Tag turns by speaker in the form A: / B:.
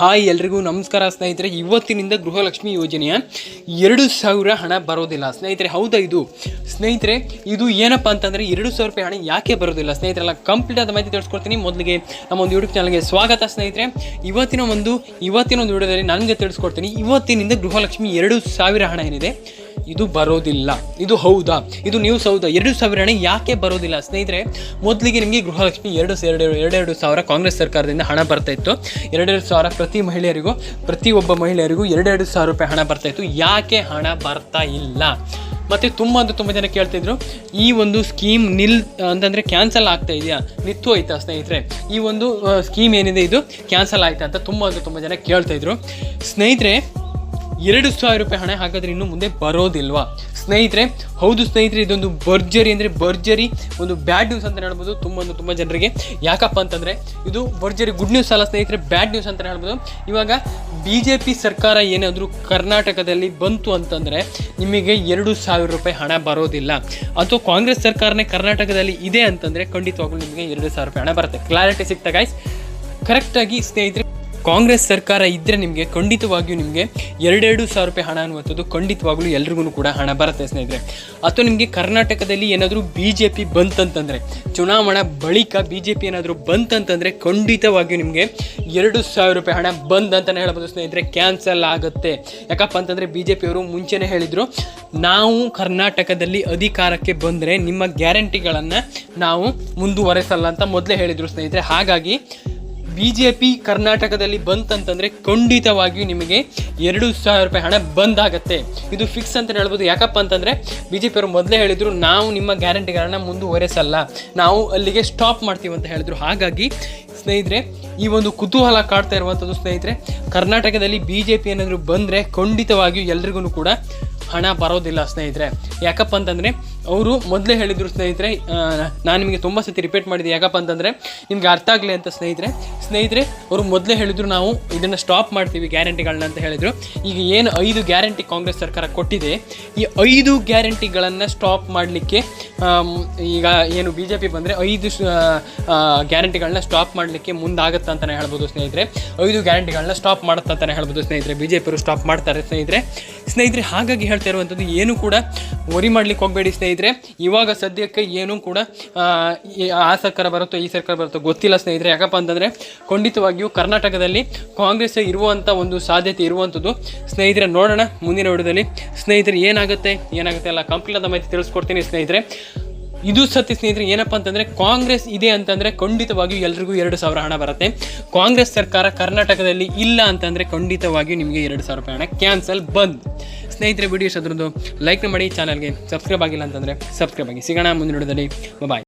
A: Hi ಎಲ್ರಿಗೂ ನಮಸ್ಕಾರ ಸ್ನೇಹಿತರೆ. ಇವತ್ತಿನಿಂದ ಗೃಹಲಕ್ಷ್ಮಿ ಯೋಜನೆಯ ಎರಡು ಸಾವಿರ ಹಣ ಬರೋದಿಲ್ಲ. ಸ್ನೇಹಿತರೆ, ಹೌದಾ ಇದು? ಸ್ನೇಹಿತರೆ, ಇದು ಏನಪ್ಪ ಅಂತಂದರೆ ಎರಡು ಸಾವಿರ ರೂಪಾಯಿ ಹಣ ಯಾಕೆ ಬರೋದಿಲ್ಲ? ಸ್ನೇಹಿತರೆಲ್ಲ ಕಂಪ್ಲೀಟ್ ಆದ ಮಾಹಿತಿ ತಿಳಿಸ್ಕೊಡ್ತೀನಿ. ಮೊದಲಿಗೆ ನಮ್ಮ ಒಂದು ಯೂಟ್ಯೂಬ್ ಚಾನಲ್ಗೆ ಸ್ವಾಗತ ಸ್ನೇಹಿತರೆ. ಇವತ್ತಿನ ಒಂದು ಇವತ್ತಿನ ಒಂದು ವಿಡಿಯೋದಲ್ಲಿ ನನಗೆ ತಿಳಿಸ್ಕೊಡ್ತೀನಿ. ಇವತ್ತಿನಿಂದ ಗೃಹಲಕ್ಷ್ಮಿ ಎರಡು ಸಾವಿರ ಹಣ ಏನಿದೆ. ಇದು ಬರೋದಿಲ್ಲ. ಇದು ಹೌದಾ? ಇದು ನ್ಯೂಸ್ ಹೌದಾ? ಎರಡು ಸಾವಿರನೇ ಯಾಕೆ ಬರೋದಿಲ್ಲ? ಸ್ನೇಹಿತರೆ, ಮೊದಲಿಗೆ ನಿಮಗೆ ಗೃಹಲಕ್ಷ್ಮಿ ಎರಡು ಎರಡು ಎರಡೆರಡು ಸಾವಿರ ಕಾಂಗ್ರೆಸ್ ಸರ್ಕಾರದಿಂದ ಹಣ ಬರ್ತಾ ಇತ್ತು. ಎರಡೆರಡು ಸಾವಿರ ಪ್ರತಿ ಮಹಿಳೆಯರಿಗೂ ಪ್ರತಿಯೊಬ್ಬ ಮಹಿಳೆಯರಿಗೂ ಎರಡೆರಡು ಸಾವಿರ ರೂಪಾಯಿ ಹಣ ಬರ್ತಾ ಇತ್ತು. ಯಾಕೆ ಹಣ ಬರ್ತಾ ಇಲ್ಲ? ಮತ್ತು ತುಂಬ ಅಂದರೆ ತುಂಬ ಜನ ಕೇಳ್ತಿದ್ರು, ಈ ಒಂದು ಸ್ಕೀಮ್ ನಿಲ್, ಅಂತಂದರೆ ಕ್ಯಾನ್ಸಲ್ ಆಗ್ತಾ ಇದೆಯಾ? ನಿತ್ತು ಆಯ್ತಾ ಸ್ನೇಹಿತರೆ? ಈ ಒಂದು ಸ್ಕೀಮ್ ಏನಿದೆ ಇದು? ಕ್ಯಾನ್ಸಲ್ ಆಯ್ತಾ ಅಂತ ತುಂಬ ಅಂದರೆ ತುಂಬ ಜನ ಕೇಳ್ತಾಯಿದ್ರು ಸ್ನೇಹಿತರೆ ಎರಡು ಸಾವಿರ ರೂಪಾಯಿ ಹಣ ಹಾಕಿದ್ರೆ ಇನ್ನು ಮುಂದೆ ಬರೋದಿಲ್ವಾ? ಸ್ನೇಹಿತರೆ, ಹೌದು ಸ್ನೇಹಿತರೆ, ಇದೊಂದು ಭರ್ಜರಿ ಅಂದರೆ ಭರ್ಜರಿ, ಒಂದು ಬ್ಯಾಡ್ ನ್ಯೂಸ್ ಅಂತ ಹೇಳ್ಬೋದು. ತುಂಬ ತುಂಬ ಜನರಿಗೆ. ಯಾಕಪ್ಪ ಅಂತಂದರೆ, ಇದು ಭರ್ಜರಿ ಗುಡ್ ನ್ಯೂಸ್ ಅಲ್ಲ ಸ್ನೇಹಿತರೆ ಬ್ಯಾಡ್ ನ್ಯೂಸ್ ಅಂತ ಹೇಳ್ಬೋದು. ಇವಾಗ ಬಿ ಜೆ ಪಿ ಸರ್ಕಾರ ಏನಾದರೂ ಕರ್ನಾಟಕದಲ್ಲಿ ಬಂತು ಅಂತಂದರೆ, ನಿಮಗೆ ಎರಡು ಸಾವಿರ ರೂಪಾಯಿ ಹಣ ಬರೋದಿಲ್ಲ. ಅಥವಾ ಕಾಂಗ್ರೆಸ್ ಸರ್ಕಾರನೇ ಕರ್ನಾಟಕದಲ್ಲಿ ಇದೆ ಅಂತಂದರೆ, ಖಂಡಿತವಾಗ್ಲೂ ನಿಮಗೆ ಎರಡು ಸಾವಿರ ರೂಪಾಯಿ ಹಣ ಬರುತ್ತೆ. ಕ್ಲಾರಿಟಿ ಸಿಗ್ತಾ ಗೈಸ್ ಕರೆಕ್ಟಾಗಿ ಸ್ನೇಹಿತರೆ ಕಾಂಗ್ರೆಸ್ ಸರ್ಕಾರ ಇದ್ದರೆ ನಿಮಗೆ ಖಂಡಿತವಾಗಿಯೂ ನಿಮಗೆ ಎರಡೆರಡು ಸಾವಿರ ರೂಪಾಯಿ ಹಣ ಅನ್ನುವಂಥದ್ದು ಖಂಡಿತವಾಗ್ಲೂ ಎಲ್ರಿಗೂ ಕೂಡ ಹಣ ಬರುತ್ತೆ ಸ್ನೇಹಿತರೆ. ಅಥವಾ ನಿಮಗೆ ಕರ್ನಾಟಕದಲ್ಲಿ ಏನಾದರೂ ಬಿ ಜೆ ಪಿ ಬಂತಂತಂದರೆ, ಚುನಾವಣಾ ಬಳಿಕ ಬಿ ಜೆ ಪಿ ಏನಾದರೂ ಬಂತಂತಂದರೆ ಖಂಡಿತವಾಗಿಯೂ ನಿಮಗೆ ಎರಡು ಸಾವಿರ ರೂಪಾಯಿ ಹಣ ಬಂದ್ ಅಂತಲೇ ಹೇಳ್ಬೋದು ಸ್ನೇಹಿತರೆ, ಕ್ಯಾನ್ಸಲ್ ಆಗುತ್ತೆ. ಯಾಕಪ್ಪ ಅಂತಂದರೆ ಬಿ ಜೆ ಪಿಯವರು ಮುಂಚೆನೇ ಹೇಳಿದರು, ನಾವು ಕರ್ನಾಟಕದಲ್ಲಿ ಅಧಿಕಾರಕ್ಕೆ ಬಂದರೆ ನಿಮ್ಮ ಗ್ಯಾರಂಟಿಗಳನ್ನು ನಾವು ಮುಂದುವರೆಸಲ್ಲ ಅಂತ ಮೊದಲೇ ಹೇಳಿದರು ಸ್ನೇಹಿತರೆ. ಹಾಗಾಗಿ ಬಿ ಜೆ ಪಿ ಕರ್ನಾಟಕದಲ್ಲಿ ಬಂತಂತಂದರೆ ಖಂಡಿತವಾಗಿಯೂ ನಿಮಗೆ ಎರಡು ಸಾವಿರ ರೂಪಾಯಿ ಹಣ ಬಂದಾಗತ್ತೆ. ಇದು ಫಿಕ್ಸ್ ಅಂತ ಹೇಳ್ಬೋದು. ಯಾಕಪ್ಪ ಅಂತಂದರೆ ಬಿ ಜೆ ಪಿಯವರು ಮೊದಲೇ ಹೇಳಿದರು, ನಾವು ನಿಮ್ಮ ಗ್ಯಾರಂಟಿಗಳನ್ನು ಮುಂದುವರೆಸಲ್ಲ. ನಾವು ಅಲ್ಲಿಗೆ ಸ್ಟಾಪ್ ಮಾಡ್ತೀವಿ ಅಂತ ಹೇಳಿದರು. ಹಾಗಾಗಿ ಸ್ನೇಹಿತರೆ, ಈ ಒಂದು ಕುತೂಹಲ ಕಾಡ್ತಾ ಇರುವಂಥದ್ದು ಸ್ನೇಹಿತರೆ, ಕರ್ನಾಟಕದಲ್ಲಿ ಬಿ ಜೆ ಪಿ ಏನಾದರೂ ಬಂದರೆ ಖಂಡಿತವಾಗಿಯೂ ಎಲ್ರಿಗೂ ಕೂಡ ಹಣ ಬರೋದಿಲ್ಲ ಸ್ನೇಹಿತರೆ. ಯಾಕಪ್ಪ ಅಂತಂದರೆ, ಅವರು ಮೊದಲೇ ಹೇಳಿದರು ಸ್ನೇಹಿತರೆ ನಾನು ನಿಮಗೆ ತುಂಬ ಸತಿ ರಿಪೀಟ್ ಮಾಡಿದೆ. ಯಾಕಪ್ಪ ಅಂತಂದರೆ, ನಿಮ್ಗೆ ಅರ್ಥ ಆಗಲಿ ಅಂತ ಸ್ನೇಹಿತರೆ. ಸ್ನೇಹಿತರೆ, ಅವರು ಮೊದಲೇ ಹೇಳಿದ್ರು ನಾವು ಇದನ್ನು ಸ್ಟಾಪ್ ಮಾಡ್ತೀವಿ ಗ್ಯಾರಂಟಿಗಳನ್ನ ಅಂತ ಹೇಳಿದರು. ಈಗ ಏನು ಐದು ಗ್ಯಾರಂಟಿ ಕಾಂಗ್ರೆಸ್ ಸರ್ಕಾರ ಕೊಟ್ಟಿದೆ, ಈ ಐದು ಗ್ಯಾರಂಟಿಗಳನ್ನು ಸ್ಟಾಪ್ ಮಾಡಲಿಕ್ಕೆ ಈಗ ಏನು ಬಿ ಜೆ ಪಿ ಬಂದರೆ ಐದು ಗ್ಯಾರಂಟಿಗಳನ್ನ ಸ್ಟಾಪ್ ಮಾಡಲಿಕ್ಕೆ ಮುಂದಾಗತ್ತೆ ಅಂತಲೇ ಹೇಳ್ಬೋದು ಸ್ನೇಹಿತರೆ. ಐದು ಗ್ಯಾರಂಟಿಗಳನ್ನ ಸ್ಟಾಪ್ ಮಾಡುತ್ತೆ ಅಂತಲೇ ಹೇಳ್ಬೋದು ಸ್ನೇಹಿತರೆ. ಬಿ ಜೆ ಪಿಯವರು ಸ್ಟಾಪ್ ಮಾಡ್ತಾರೆ ಸ್ನೇಹಿತರೆ. ಸ್ನೇಹಿತರೆ ಹಾಗಾಗಿ ಹೇಳ್ತಾ ಇರುವಂಥದ್ದು ಏನು ಕೂಡ ವರಿ ಮಾಡ್ಲಿಕ್ಕೆ ಹೋಗಬೇಡಿ ಸ್ನೇಹಿತರೆ. ಇವಾಗ ಸದ್ಯಕ್ಕೆ ಏನೂ ಕೂಡ ಆ, ಸರ್ಕಾರ ಬರುತ್ತೋ ಈ ಸರ್ಕಾರ ಬರುತ್ತೋ ಗೊತ್ತಿಲ್ಲ ಸ್ನೇಹಿತರೆ. ಯಾಕಪ್ಪ ಅಂತಂದರೆ ಖಂಡಿತವಾಗಿಯೂ ಕರ್ನಾಟಕದಲ್ಲಿ ಕಾಂಗ್ರೆಸ್ ಇರುವಂಥ ಒಂದು ಸಾಧ್ಯತೆ ಇರುವಂಥದ್ದು. ಸ್ನೇಹಿತರೆ ನೋಡೋಣ ಮುಂದಿನ ವಿಡಿಯೋದಲ್ಲಿ. ಸ್ನೇಹಿತರೆ ಏನಾಗುತ್ತೆ? ಏನಾಗುತ್ತೆ ಅಲ್ಲ? ಕಂಪ್ಲೀಟ್ ಆದ ಮಾಹಿತಿ ತಿಳಿಸ್ಕೊಡ್ತೀನಿ ಸ್ನೇಹಿತರೆ. ಇದು ಸತ್ಯ ಸ್ನೇಹಿತರೆ ಏನಪ್ಪ ಅಂತಂದರೆ ಕಾಂಗ್ರೆಸ್ ಇದೆ ಅಂತಂದರೆ ಖಂಡಿತವಾಗಿಯೂ ಎಲ್ರಿಗೂ ಎರಡು ಸಾವಿರ ಹಣ ಬರುತ್ತೆ. ಕಾಂಗ್ರೆಸ್ ಸರ್ಕಾರ ಕರ್ನಾಟಕದಲ್ಲಿ ಇಲ್ಲ ಅಂತಂದರೆ ಖಂಡಿತವಾಗಿಯೂ ನಿಮಗೆ ಎರಡು ಸಾವಿರ ರೂಪಾಯಿ ಹಣ ಕ್ಯಾನ್ಸಲ್ ಬಂದ್. ಸ್ನೇಹಿತರೆ ವಿಡಿಯೋಸ್ ಅದ್ರದ್ದು ಲೈಕ್ ಮಾಡಿ, ಚಾನಲ್ಗೆ ಸಬ್ಸ್ಕ್ರೈಬ್ ಆಗಿಲ್ಲ ಅಂತಂದರೆ ಸಬ್ಸ್ಕ್ರೈಬ್ ಆಗಿ. ಸಿಗೋಣ ಮುಂದಿನ ವಿಡಿಯೋದಲ್ಲಿ. ಬಾಯ್